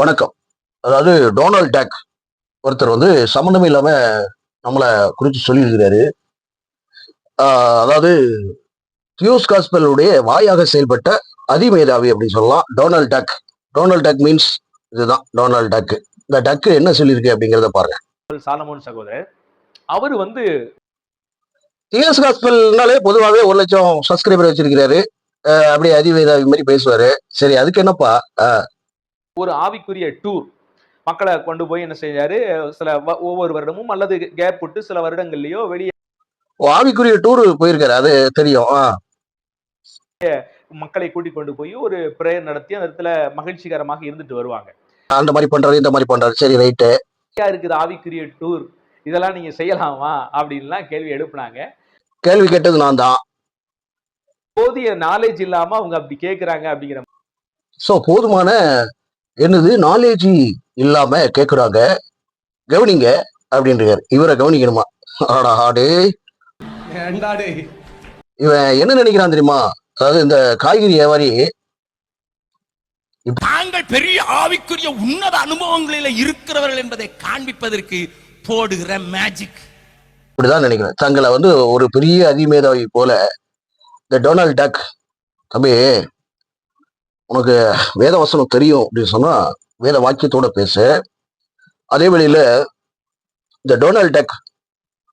வணக்கம். அதாவது டொனால்ட் டக் ஒருத்தர் வந்து சம்மந்தமே இல்லாம நம்மளை குறித்து சொல்லியிருக்கிறாரு. அதாவது தியோஸ் காஸ்பலுடைய வாயாக செயல்பட்ட அதிமேதாவி அப்படின்னு சொல்லலாம். Donald Duck. Donald Duck means இதுதான். Donald Duck. இந்த டக்கு என்ன சொல்லியிருக்கு அப்படிங்கிறத பாருங்க. சாலமோன் சகோதரர் அவர் வந்து தியோஸ் காஸ்பல்னாலே பொதுவாகவே ஒரு லட்சம் சப்ஸ்கிரைபர் வச்சிருக்கிறாரு. அப்படியே அதிமேதாவி மாதிரி பேசுவாரு. சரி அதுக்கு என்னப்பா? ஒரு ஆவிக்குரிய டூர் மக்களை கொண்டு போய் என்ன செஞ்சாரு சில ஒவ்வொரு வருடமும் அல்லது கேப் விட்டு சில வருடங்கள்லயோ வெளியே ஆவிக்குரிய டூர் போயிருக்காரு அது தெரியும். மக்களை கூட்டிக் கொண்டு போய் ஒரு பிரேயர் நடத்தி அந்த இடத்துல மகிழ்ச்சிகரமாக இருந்துட்டு வருவாங்க. அந்த மாதிரி பண்றாரு இந்த மாதிரி பண்றாரு. சரி ரைட்டு இருக்குது ஆவிக்குரிய டூர் இதெல்லாம் நீங்க செய்யலாமா? அப்படின்லாம் கேள்வி எழுப்புனாங்க. கேள்வி கேட்டது நான் தான். போதிய நாலேஜ் இல்லாம அவங்க அப்படி கேக்குறாங்க அப்படிங்கிற ஸோ போதுமான என்னது நாலேஜ் இல்லாம கேக்குறாங்க. கவனிங்க அப்படின்றாரு. இவரை கவனிக்கணுமா? ஆடா. ஆடு இவன் என்ன நினைக்கிறான் தெரியுமா? அதாவது இந்த காய்கறி வியாபாரி தாங்கள் பெரிய ஆவிக்குரிய உன்னத அனுபவங்களில இருக்கிறவர்கள் என்பதை காண்பிப்பதற்கு போடுகிற மேஜிக் இப்படிதான் நினைக்கிறேன். தங்களை வந்து ஒரு பெரிய அதிமேதாவி போல இந்த டொனால்ட் டக் தம்பி உனக்கு வேத வசனம் தெரியும் அப்படின்னு சொன்னா வேத வாக்கியத்தோட பேசு. அதே வழியில இந்த டொனால்ட் டெக்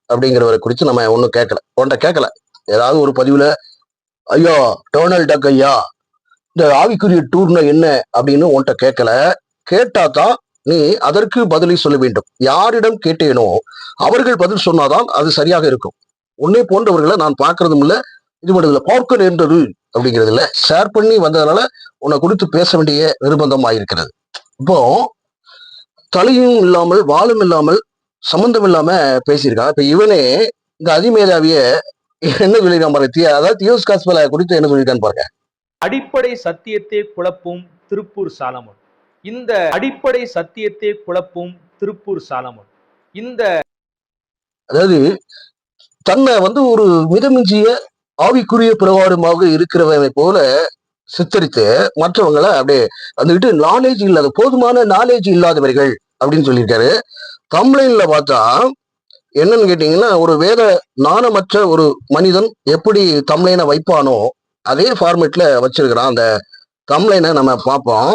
அப்படிங்கிறவரை குறித்து நம்ம ஒன்றும் கேட்கல உன்கிட்ட கேட்கல ஏதாவது ஒரு பதிவுல ஐயோ டொனால்ட் டக் ஐயா இந்த ஆவிக்குரிய டூர்னா என்ன? அப்படின்னு உன்கிட்ட கேட்கல கேட்டா தான் நீ அதற்கு பதிலை சொல்ல வேண்டும். யாரிடம் கேட்டேனோ அவர்கள் பதில் சொன்னாதான் அது சரியாக இருக்கும். உன்னை போன்றவர்களை நான் பார்க்கறதும் இல்லை இது பண்ணுறதுல பார்க்க நேர்ந்தது அப்படிங்கிறது இல்ல. ஷேர் பண்ணி வந்ததுனால உன்னை குறித்து பேச வேண்டிய நிர்பந்தம் ஆயிருக்கிறது. இப்போ தலையும் இல்லாமல் வாளும் இல்லாமல் சம்பந்தம் இல்லாம பேசியிருக்கான் இப்ப இவனே இந்த அதிமேதாவிய என்ன சொல்லியிருக்கான் பாருங்க அதாவது தியோஸ் காஸ்பல குறித்து என்ன சொல்லியிருக்கான்னு பாருங்க. அடிப்படை சத்தியத்தை குழப்பும் திருப்பூர் சாலமோன். இந்த அடிப்படை சத்தியத்தை குழப்பும் திருப்பூர் சாலமோன். இந்த அதாவது தன்னை வந்து ஒரு மிதமிஞ்சிய ஆவிக்குரிய பிரகாரமாக இருக்கிறவனை போல சித்தரித்து மற்றவங்களை அப்படியே வந்துகிட்டு நாலேஜ் இல்லாத போதுமான நாலேஜ் இல்லாதவர்கள் அப்படின்னு சொல்லியிருக்காரு. தமிழ்ல பார்த்தா என்னன்னு கேட்டீங்கன்னா ஒரு வேத நாணமற்ற ஒரு மனிதன் எப்படி தமிழைனை வைப்பானோ அதே ஃபார்மேட்ல வச்சிருக்கிறான். அந்த தமிழைனை நம்ம பார்ப்போம்.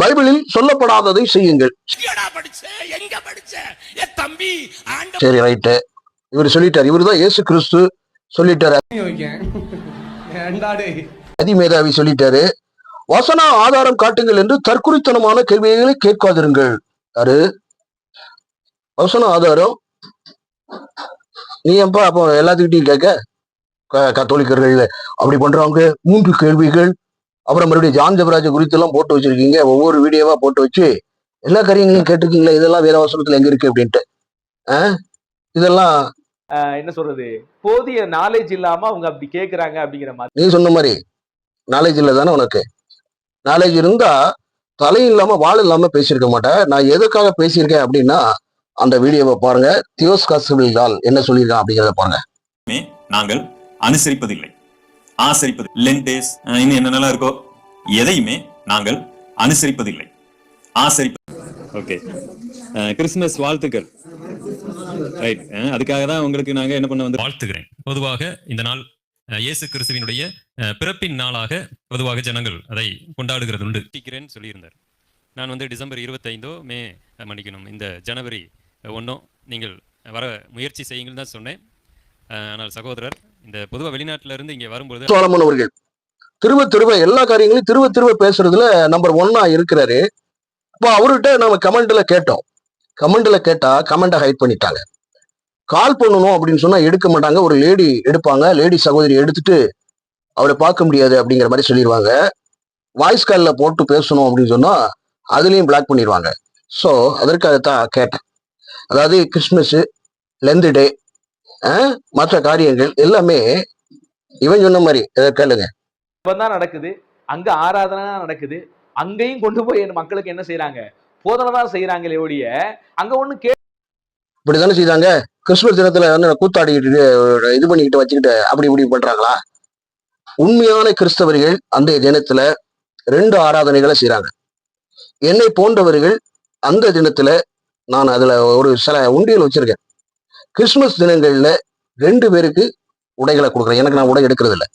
பைபிளில் சொல்லப்படாததை செய்யுங்கள். சரி ரைட்டு இவர் சொல்லிட்டார். இவர்தான் இயேசு கிறிஸ்து. சொல்லிட்டாரு. அதிமேதாவி சொல்லிட்டாரு. வசன ஆதாரம் காட்டுங்கள் என்று தற்குறித்தனமான கேள்விகளை கேட்காதிருங்கள். யாரு? வசன ஆதாரம். நீ எப்பா அப்போ எல்லாத்துக்கிட்டையும் கேட்க? கத்தோலிக்கர்கள் அப்படி பண்றாங்க மூன்று கேள்விகள். அப்புறம் மறுபடியும் ஜான் ஜபராஜ் குறித்து எல்லாம் போட்டு வச்சிருக்கீங்க. ஒவ்வொரு வீடியோவா போட்டு வச்சு எல்லா காரியங்களையும் கேட்டிருக்கீங்களா? இதெல்லாம் வேற வசனத்துல எங்க இருக்கு அப்படின்ட்டு? இதெல்லாம் என்ன சொல்றது? போதிய நாலேஜ் இல்லாம அவங்க அப்படி கேக்குறாங்க அப்படிங்கிற மாதிரி. நீ சொன்ன மாதிரி நாலேஜ் இல்லை தானே உனக்கு? நாலேஜ் இருந்தா தலை இல்லாம வால் இல்லாம பேசியிருக்க மாட்டேன். நான் எதுக்காக பேசியிருக்கேன் அப்படின்னா அந்த வீடியோவை பாருங்க. தியோஸ் காசுகள் என்ன சொல்லியிருக்கான் அப்படிங்கிறத பாருங்க. நாங்கள் அனுசரிப்பதில்லை. ஆசரிப்பது லென்டேஸ் இன்னும் என்னென்னலாம் இருக்கோ எதையுமே நாங்கள் அனுசரிப்பதில்லை. ஆசரிப்ப ஓகே. கிறிஸ்மஸ் வாழ்த்துக்கள். ரைட் அதுக்காக தான் உங்களுக்கு நாங்க என்ன பண்ண வந்து வாழ்த்துகிறேன். பொதுவாக இந்த நாள் இயேசு கிறிஸ்துவினுடைய பிறப்பின் நாளாக பொதுவாக ஜனங்கள் அதை கொண்டாடுகிறது உண்டு சொல்லியிருந்தார். நான் வந்து டிசம்பர் இருபத்தைந்தோ மே மன்னிக்கணும் இந்த ஜனவரி ஒன்றோ நீங்கள் வர முயற்சி செய்யுங்கள் தான் சொன்னேன். ஆனால் சகோதரர் இந்த பொதுவாக வெளிநாட்டில இருந்து இங்கே வரும்பொழுது சோழமன் அவர்கள் திரும்ப திரும்ப எல்லா காரியங்களையும் திரும்ப திரும்ப பேசுறதுல நம்பர் ஒன்னா இருக்கிறாரு. அப்போ அவர்கிட்ட நம்ம கமெண்ட்ல கேட்டோம். கமெண்ட்ல கேட்டா கமெண்ட்டை ஹைட் பண்ணிட்டாங்க. கால் பண்ணணும் அப்படின்னு சொன்னா எடுக்க மாட்டாங்க. ஒரு லேடி எடுப்பாங்க. லேடி சகோதரி எடுத்துட்டு அவரை பார்க்க முடியாது அப்படிங்கிற மாதிரி சொல்லிடுவாங்க வாய்ஸ் காலில் போட்டு பேசணும் அப்படின்னு சொன்னா அதுலேயும் பிளாக் பண்ணிடுவாங்க ஸோ அதற்காகத்தான் கேட்டேன். அதாவது கிறிஸ்மஸ் லெந்து டே மற்ற காரியங்கள் எல்லாமே இவன் சொன்ன மாதிரி. இதை கேளுங்க. இப்போ தான் நடக்குது. அங்கே ஆராதனை தான் நடக்குது. அங்கேயும் கொண்டு போய் என்ன- மக்களுக்கு என்ன செய்யறாங்க போதனை தான் செய்யறாங்களே ஒழிய அங்க ஒண்ணு கே இப்படிதானே செய்தாங்க? கிறிஸ்துமஸ் தினத்துல வந்து கூத்தாடிக்கிட்டு இது பண்ணிக்கிட்டு வச்சுக்கிட்டு அப்படி இப்படி பண்றாங்களா? உண்மையான கிறிஸ்தவர்கள் அந்த தினத்துல ரெண்டு ஆராதனைகளை செய்யறாங்க என்னை போன்றவர்கள் அந்த தினத்துல நான் அதுல ஒரு சில உண்டியல் வச்சிருக்கேன். கிறிஸ்துமஸ் தினங்கள்ல ரெண்டு பேருக்கு உடைகளை கொடுக்குறேன். எனக்கு நான் உடை எடுக்கிறது இல்லை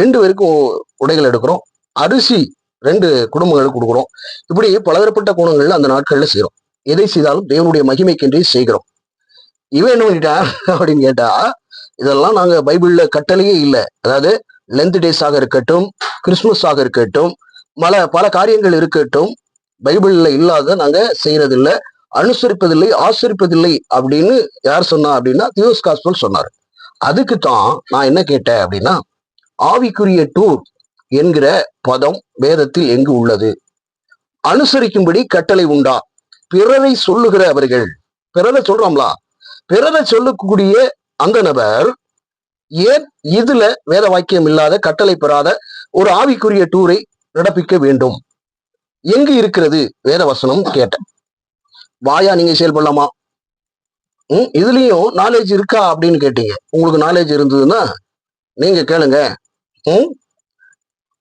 ரெண்டு பேருக்கும் உடைகள் எடுக்கிறோம். அரிசி ரெண்டு குடும்பங்களுக்கு கொடுக்குறோம். இப்படி பலதரப்பட்ட கோணங்கள்ல அந்த நாட்கள்ல செய்யறோம் எதை செய்தாலும் தேவனுடைய மகிமைக்கென்றே செய்கிறோம். இவன் என்ன பண்ணிட்டான் அப்படின்னு கேட்டா இதெல்லாம் நாங்க பைபிள்ல கட்டளையே இல்லை. அதாவது லென்த் டேஸ் ஆக இருக்கட்டும் கிறிஸ்மஸ் ஆக இருக்கட்டும் மல பல காரியங்கள் இருக்கட்டும் பைபிள்ல இல்லாத நாங்க செய்யறதில்லை அனுசரிப்பதில்லை ஆசரிப்பதில்லை அப்படின்னு யார் சொன்னா அப்படின்னா தியோஸ் காஸ்பல் சொன்னார். அதுக்கு தான் நான் என்ன கேட்டேன் அப்படின்னா ஆவிக்குரிய டூர் என்கிற பதம் வேதத்தில் எங்கு உள்ளது? அனுசரிக்கும்படி கட்டளை உண்டா? பிறரை சொல்லுகிற அவர்கள் பிறரை சொல்றோம்லா? பிறரை சொல்லக்கூடிய அந்த நபர் ஏன் இதுல வேத வாக்கியம் இல்லாத கட்டளை பெறாத ஒரு ஆவிக்குரிய டூரை நடப்பிக்க வேண்டும்? எங்கு இருக்கிறது? வேத வசனம் கேட்டேன். வாயா நீங்க செயல்படலாமா ம் இதுலயும் நாலேஜ் இருக்கா அப்படின்னு கேட்டீங்க. உங்களுக்கு நாலேஜ் இருந்ததுன்னா நீங்க கேளுங்க. ம்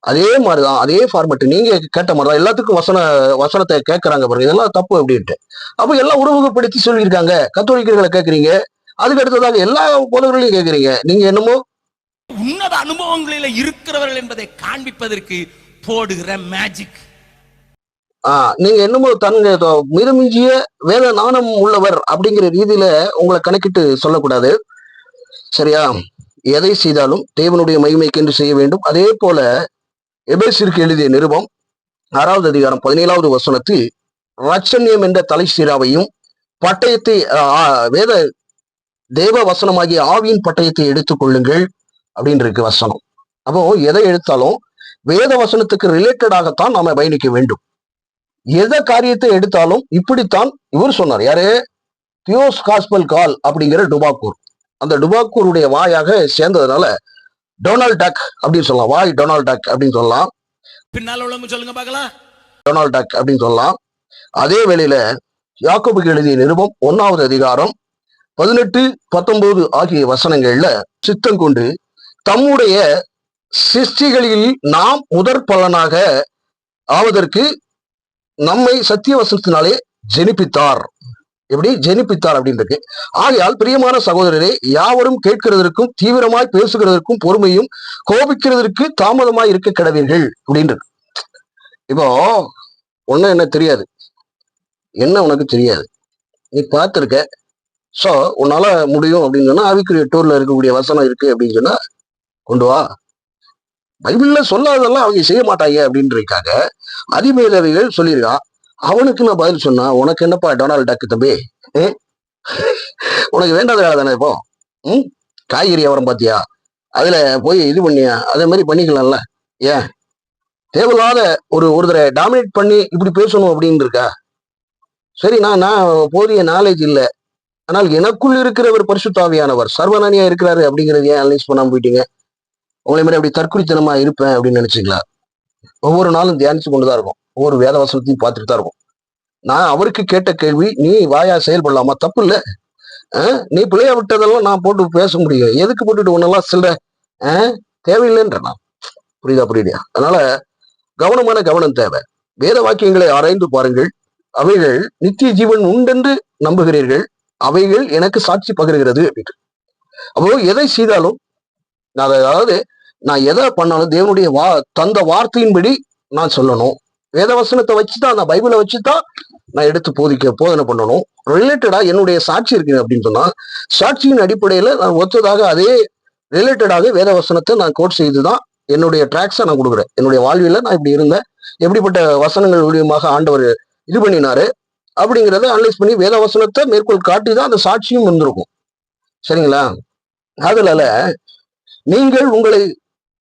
அதே மாதிரிதான் அதே ஃபார்மட் நீங்க கேட்ட மாதிரிதான் எல்லாத்துக்கும் வசன வசனத்தை கேட்கறாங்க பாருங்க. இதெல்லாம் தப்பு அப்படின்ட்டு. அப்ப எல்லாம் உருவகப்படுத்தி சொல்லியிருக்காங்க. கத்தோலிக்கர்களை கேட்கறீங்க அதுக்கு அடுத்ததாக எல்லா போதவர்களையும் கேட்கறீங்க நீங்க என்னமோ? உன்னத அனுபவங்களில இருக்கிறவர்கள் என்பதை காண்பிப்பதற்கு போடுகிற மேஜிக் ஆஹ் நீங்க என்னமோ தன்னுடைய தொ- மிதமிஞ்சிய வேத நாணம் உள்ளவர் அப்படிங்கிற ரீதியில உங்களை கணக்கிட்டு சொல்லக்கூடாது. சரியா? எதை செய்தாலும் தேவனுடைய மகிமைக்கென்று செய்ய வேண்டும். அதே போல எபேசிற்கு எழுதிய நிருபம் ஆறாவது அதிகாரம் பதினேழாவது வசனத்தில் ரட்சண்யம் என்ற தலை சீராவையும் பட்டயத்தை ஆஹ், வேத தேவ வசனமாகிய ஆவியின் பட்டயத்தை எடுத்துக்கொள்ளுங்கள் அப்படின்னு இருக்கு வசனம். அப்போ எதை எடுத்தாலும் வேத வசனத்துக்கு ரிலேட்டடாகத்தான் நாம பயணிக்க வேண்டும். எதை காரியத்தை எடுத்தாலும் இப்படித்தான் இவர் சொன்னார். யாரு? தியோஸ் காஸ்பல் கால் அப்படிங்கிற டுபாக்கூர். அந்த டுபாக்கூருடைய வாயாக சேர்ந்ததுனால டொனால்ட் டக் அப்படின்னு சொல்லலாம். வாய் டொனால்ட் டக் அப்படின்னு சொல்லலாம். பின்னால சொல்லுங்க பார்க்கலாம். டொனால்ட் டக் அப்படின்னு சொல்லலாம். அதே வேளையில யாக்கோபுக்கு எழுதிய நிருபம் ஒன்னாவது அதிகாரம் பதினெட்டு பத்தொன்பது ஆகிய வசனங்கள்ல சித்தம் கொண்டு தம்முடைய சிருஷ்டிகளில் நாம் முதற் பலனாக ஆவதற்கு நம்மை சத்திய வசனத்தினாலே ஜெனிப்பித்தார். எப்படி? ஜெனிப்பித்தார் அப்படின்னு இருக்கு ஆகையால் பிரியமான சகோதரரே யாவரும் கேட்கிறதற்கும் தீவிரமாய் பேசுகிறதற்கும் பொறுமையும் கோபிக்கிறதற்கு தாமதமாய் இருக்க கிடவீர்கள் அப்படின்னு இப்போ ஒன்னும் என்ன தெரியாது. என்ன உனக்கு தெரியாது? நீ பார்த்திருக்க. சோ உன்னால முடியும் அப்படின்னு சொன்னா ஆவிக்குரிய டூர்ல இருக்கக்கூடிய வசனம் இருக்கு அப்படின்னு சொன்னா கொண்டு வா. பைபிள்ல சொல்லாததெல்லாம் அவங்க செய்ய மாட்டாங்க அப்படின்றதுக்காக இருக்காங்க சொல்லியிருக்கான் அவனுக்கு நான் பதில் சொன்னா உனக்கு என்னப்பா டொனால்ட் டக்கு தம்பி? உனக்கு வேண்டாத வேலை தானே இப்போ? ம்? காய்கறி வியாபாரம் பாத்தியா? அதுல போய் இது பண்ணியா? அதே மாதிரி பண்ணிக்கலாம்ல. ஏன்? தேவையில்லாத ஒரு ஒருத்தரை டாமினேட் பண்ணி இப்படி பேசணும் அப்படின்னு இருக்கா? சரி நான் நான் போதிய நாலேஜ் இல்லை. ஆனால் எனக்குள் இருக்கிறவர் பரிசுத்தாவியானவர். சர்வநானியா இருக்கிறாரு அப்படிங்கறது ஏன் அனலைஸ் பண்ணாம போயிட்டீங்க? உங்களை மாதிரி அப்படி தற்குறித்தனமா இருப்பேன் அப்படின்னு நினைச்சீங்களா? ஒவ்வொரு நாளும் தியானிச்சு கொண்டுதான் இருக்கும். ஒவ்வொரு வேத வசனத்தையும் பார்த்துட்டு தான் இருக்கும். நான் அவருக்கு கேட்ட கேள்வி நீ வாயா செயல்படலாமா? தப்பு இல்லை. நீ பிள்ளைய விட்டதெல்லாம் நான் போட்டு பேச முடியும் எதுக்கு போட்டுட்டு ஒன்னெல்லாம் சில்ற? அஹ், தேவையில்லைன்ற நான். புரியுதா புரியுதா? அதனால கவனமான கவனம் தேவை. வேத வாக்கியங்களை ஆராய்ந்து பாருங்கள். அவைகள் நித்திய ஜீவன் உண்டென்று நம்புகிறீர்கள். அவைகள் எனக்கு சாட்சி பகிர்கிறது அப்படின்ட்டு. அப்போ எதை செய்தாலும் நான் அதை- அதாவது நான் எதை பண்ணாலும் தேவனுடைய வா தந்த வார்த்தையின்படி நான் சொல்லணும். வேதவசனத்தை வச்சுதான் அந்த பைபிளை வச்சுதான் நான் எடுத்து போதிக்க போதனை பண்ணணும். ரிலேட்டடா என்னுடைய சாட்சி இருக்கு அப்படின்னு சொன்னா சாட்சியின் அடிப்படையில நான் ஒத்ததாக அதே ரிலேட்டடாக வேதவசனத்தை நான் கோட் செய்துதான் என்னுடைய ட்ராக்ஸை நான் கொடுக்குறேன். என்னுடைய வாழ்வில் நான் இப்படி இருந்தேன். எப்படிப்பட்ட வசனங்கள் மூலியமாக ஆண்டவர் இது பண்ணினாரு அப்படிங்கிறத அனலைஸ் பண்ணி வேதவசனத்தை மேற்கோள் காட்டி தான் அந்த சாட்சியும் வந்திருக்கும். சரிங்களா? அதனால நீங்கள் உங்களை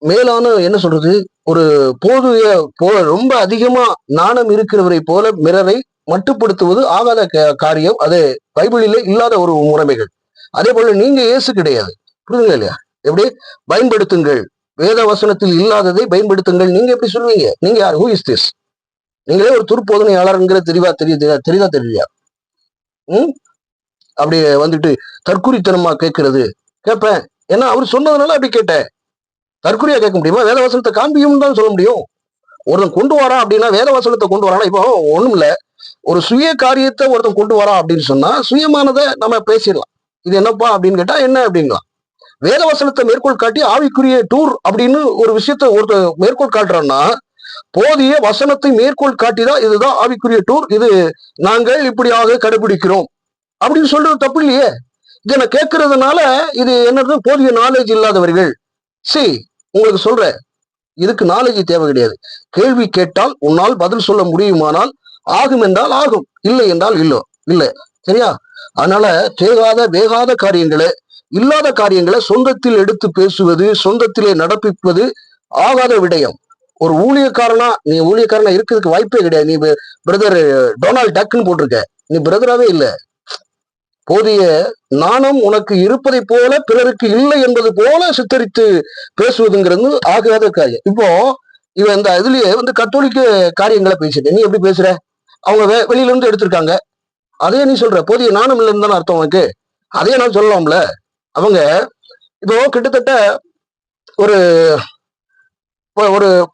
மேலான என்ன சொல்றது? ஒரு போதிய போல ரொம்ப அதிகமா நாணம் இருக்கிறவரை போல மிரரை மட்டுப்படுத்துவது ஆகாத காரியம். அது பைபிளிலே இல்லாத ஒரு முறைமைகள். அதே போல நீங்க இயேசு கிடையாது. புரியுதுங்க இல்லையா? எப்படி? பயன்படுத்துங்கள். வேத வசனத்தில் இல்லாததை பயன்படுத்துங்கள். நீங்க எப்படி சொல்லுவீங்க நீங்க யார்? ஹூ இஸ் திஸ் நீங்களே ஒரு துருப்போதனையாளருங்கிற தெளிவா தெரிய தெரிய- தெரியுதா தெரியலையா? ம்? அப்படி வந்துட்டு தற்குறித்தனமா கேட்கறது. கேட்பேன். ஏன்னா அவர் சொன்னதுனால அப்படி கேட்டேன். தற்கொலையா கேட்க முடியுமா? வேத வசனத்தை காண்பியும் தான் சொல்ல முடியும். ஒருத்தன் கொண்டு வரான் அப்படின்னா வேத வசனத்தை கொண்டு வரானா. இப்போ ஒண்ணும் இல்ல. ஒரு சுய காரியத்தை ஒருத்தன் கொண்டு வரான் அப்படின்னு சொன்னா சுயமானதை நம்ம பேசிடலாம். இது என்னப்பா அப்படின்னு கேட்டா என்ன அப்படிங்கலாம். வேத வசனத்தை மேற்கோள் காட்டி ஆவிக்குரிய டூர் அப்படின்னு ஒரு விஷயத்த ஒருத்தர் மேற்கோள் காட்டுறான்னா போதிய வசனத்தை மேற்கோள் காட்டிதான் இதுதான் ஆவிக்குரிய டூர். இது நாங்கள் இப்படியாக கடைபிடிக்கிறோம். அப்படின்னு சொல்றது தப்பு இல்லையே. இதை நான் கேட்கறதுனால இது என்னது? போதிய நாலேஜ் இல்லாதவர்கள். சரி. உங்களுக்கு சொல்றேன். இதுக்கு நாலேஜ் தேவை கிடையாது. கேள்வி கேட்டால் உன்னால் பதில் சொல்ல முடியுமானால் ஆகும் என்றால் ஆகும். இல்லை என்றால் இல்லோ. இல்லை. சரியா? அதனால தேகாத வேகாத காரியங்களை இல்லாத காரியங்களை சொந்தத்தில் எடுத்து பேசுவது சொந்தத்திலே நடப்பிப்பது ஆகாத விடயம். ஒரு ஊழியக்காரனா நீ ஊழியக்காரனா இருக்கிறதுக்கு வாய்ப்பே கிடையாது. நீ பிரதர் டொனால்ட் டக்குன்னு போட்டிருக்க. நீ பிரதராவே இல்லை. போதிய நாணம் உனக்கு இருப்பதை போல பிறருக்கு இல்லை என்பது போல சித்தரித்து பேசுவதுங்கிறது ஆகாத காரியம். இப்போ இவன் இந்த இதுலயே வந்து கத்தோலிக்க காரியங்களை பேசிட்டு நீ எப்படி பேசுற? அவங்க வெ- வெளியில இருந்து எடுத்திருக்காங்க. அதே நீ சொல்ற போதிய நாணம் இல்லைன்னு தானே அர்த்தம் உனக்கு? அதே நான் சொல்லலாம்ல. அவங்க இப்போ கிட்டத்தட்ட ஒரு ஒரு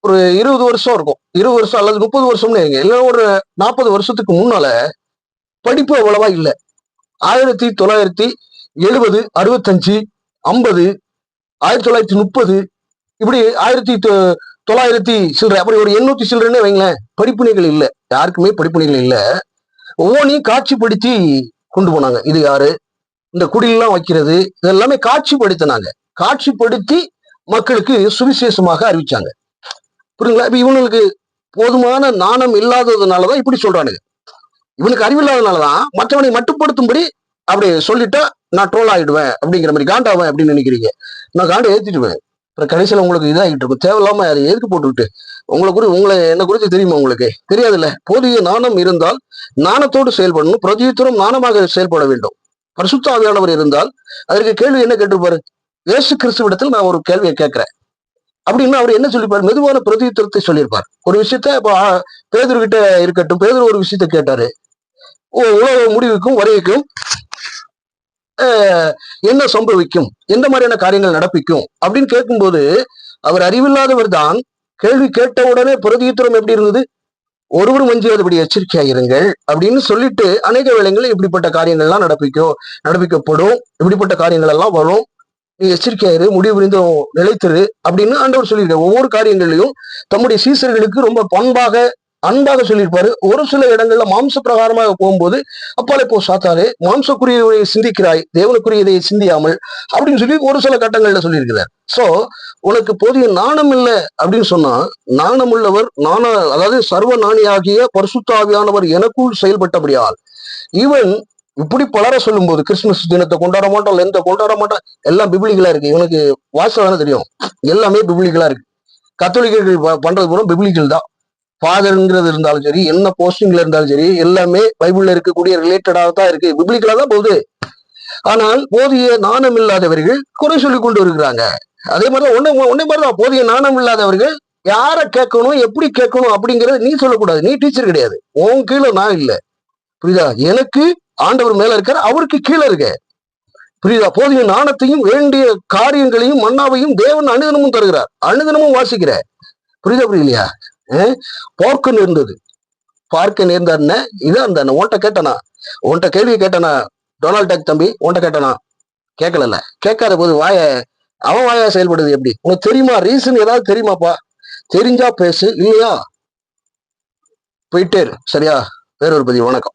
ஒரு இருபது வருஷம் இருக்கும். இருபது வருஷம் அல்லது முப்பது வருஷம்னு வைங்க. இல்லை ஒரு நாற்பது வருஷத்துக்கு முன்னால படிப்பு அவ்வளவா இல்லை. ஆயிரத்தி தொள்ளாயிரத்தி எழுபது அறுபத்தஞ்சு ஐம்பது ஆயிரத்தி தொள்ளாயிரத்தி முப்பது இப்படி ஆயிரத்தி தொ- தொள்ளாயிரத்தி சில்லறை அப்படி ஒரு எண்ணூத்தி சில்லறைன்னு வைங்களேன் படிப்புனைகள் இல்லை. யாருக்குமே படிப்புணைகள் இல்லை. ஒவ்வொன்றையும் காட்சிப்படுத்தி கொண்டு போனாங்க. இது யாரு? இந்த குடிலெல்லாம் வைக்கிறது. இதெல்லாமே காட்சிப்படுத்தினாங்க. காட்சிப்படுத்தி மக்களுக்கு சுவிசேஷமாக அறிவிச்சாங்க. புரியுங்களா இப்ப இவங்களுக்கு போதுமான நாணம் இல்லாததுனாலதான் இப்படி சொல்றானுங்க. இவனுக்கு அறிவில்லாதனாலதான் மற்றவனை மட்டுப்படுத்தும்படி அப்படி சொல்லிட்டா நான் ட்ரோல் ஆகிடுவேன் அப்படிங்கிற மாதிரி காண்டாவேன் அப்படின்னு நினைக்கிறீங்க. நான் காண்டு ஏத்திடுவேன். அப்புறம் கடைசியில உங்களுக்கு இதாகிட்டு இருக்கும். தேவையில்லாம அதை எதுக்கு போட்டுக்கிட்டு உங்களை குறி உங்களை என்ன குறித்து தெரியுமா உங்களுக்கு? தெரியாதுல்ல. போதிய நாணம் இருந்தால் நாணத்தோடு செயல்படணும். பிரதியுத்தரம் நாணமாக செயல்பட வேண்டும். பரிசுத்த ஆவியானவர் இருந்தால் அதற்கு கேள்வி என்ன கேட்டிருப்பாரு? இயேசு கிறிஸ்துவிடத்தில் நான் ஒரு கேள்வியை கேட்கிறேன். அப்படின்னு அவர் என்ன சொல்லிப்பாரு? மெதுவான பிரதியுத்தரத்தை சொல்லியிருப்பார். ஒரு விஷயத்த இப்போ பேதர்கிட்ட இருக்கட்டும் பேதர் ஒரு விஷயத்த கேட்டாரு. உ- உலக முடிவுக்கும் வரைக்கும் ஆஹ், என்ன சம்பவிக்கும்? எந்த மாதிரியான காரியங்கள் நடப்பிக்கும்? அப்படின்னு கேட்கும்போது அவர் அறிவில்லாதவர் தான் கேள்வி கேட்ட உடனே எப்படி இருந்தது? ஒருவரும் வஞ்சியாதபடி எச்சரிக்கையா இருங்கள் அப்படின்னு சொல்லிட்டு அநேக வேளைகளில் இப்படிப்பட்ட காரியங்கள்லாம் நடப்பிக்கும் நடப்பிக்கப்படும். இப்படிப்பட்ட காரியங்கள் எல்லாம் வரும். நீ எச்சரிக்கையாயிரு முடிவு புரிந்தும் நிலைத்திரு அப்படின்னு ஆண்டவர் சொல்லியிருக்காரு. ஒவ்வொரு காரியங்களையும் தம்முடைய சீசர்களுக்கு ரொம்ப பண்பாக அன்பாக சொல்லியிருப்பாரு. ஒரு சில இடங்கள்ல மாம்ச பிரகாரமாக போகும்போது அப்பாலே போ சாத்தாரே மாம்சக்குரியவரை சிந்திக்கிறாய் தேவனுக்குரியதை சிந்தியாமல் அப்படின்னு சொல்லி ஒரு சில கட்டங்கள்ல சொல்லியிருக்கிறார். சோ உனக்கு போதிய நாணம் இல்லை அப்படின்னு சொன்னா நாணம் உள்ளவர் நாண அதாவது சர்வ நாணியாகிய பரிசுத்தாவியானவர் எனக்குள் செயல்பட்டபடியால் இவன் இப்படி பலர சொல்லும்போது கிறிஸ்துமஸ் தினத்தை கொண்டாட மாட்டோம் லென்த்தை கொண்டாட மாட்டோம் எல்லாம் பிபிலிகளா இருக்கு. இவனுக்கு வாசல் தானே தெரியும். எல்லாமே பிபிலிகளா இருக்கு. கத்தோலிக்கர்கள் ப- பண்றது பூரா பிபிலிக்கல் தான். ஃபாதருங்கிறது இருந்தாலும் சரி என்ன போஸ்டிங்ல இருந்தாலும் சரி எல்லாமே பைபிள்ல இருக்கக்கூடிய ரிலேட்டடாக தான் இருக்கு. பிப்ளிக்கலா தான் போகுது. ஆனால் போதிய நாணம் இல்லாதவர்கள் குறை சொல்லி கொண்டு வருகிறாங்க. அதே மாதிரி ஒன்னே ஒன்னே மாதிரிதான் போதிய நாணம் இல்லாதவர்கள் யாரை கேட்கணும் எப்படி கேட்கணும் அப்படிங்கறத நீ சொல்லக்கூடாது. நீ டீச்சர் கிடையாது. உன் கீழே நான் இல்ல. புரியுதா? எனக்கு ஆண்டவர் மேல இருக்காரு அவருக்கு கீழே இருக்க. புரியுதா? போதிய நாணத்தையும் வேண்டிய காரியங்களையும் மன்னாவையும் தேவன் அனுதினமும் தருகிறார். அனுதினமும் வாசிக்கிற புரியுதா புரியலையா? பார்க்க நேர்ந்தது பார்க்க நேர்ந்தாருன்னு இதான் அந்த உன்கிட்ட கேட்டனா? உன்கிட்ட கேள்வி கேட்டனா? டொனால்ட் டக் தம்பி உன்கிட்ட கேட்டனா? கேட்கல கேட்காத போது வாய அவன் வாயா செயல்படுது எப்படி? உனக்கு தெரியுமா? ரீசன் ஏதாவது தெரியுமாப்பா? தெரிஞ்சா பேசு இல்லையா? போயிட்டே சரியா? வேறொரு பதிவு. வணக்கம்.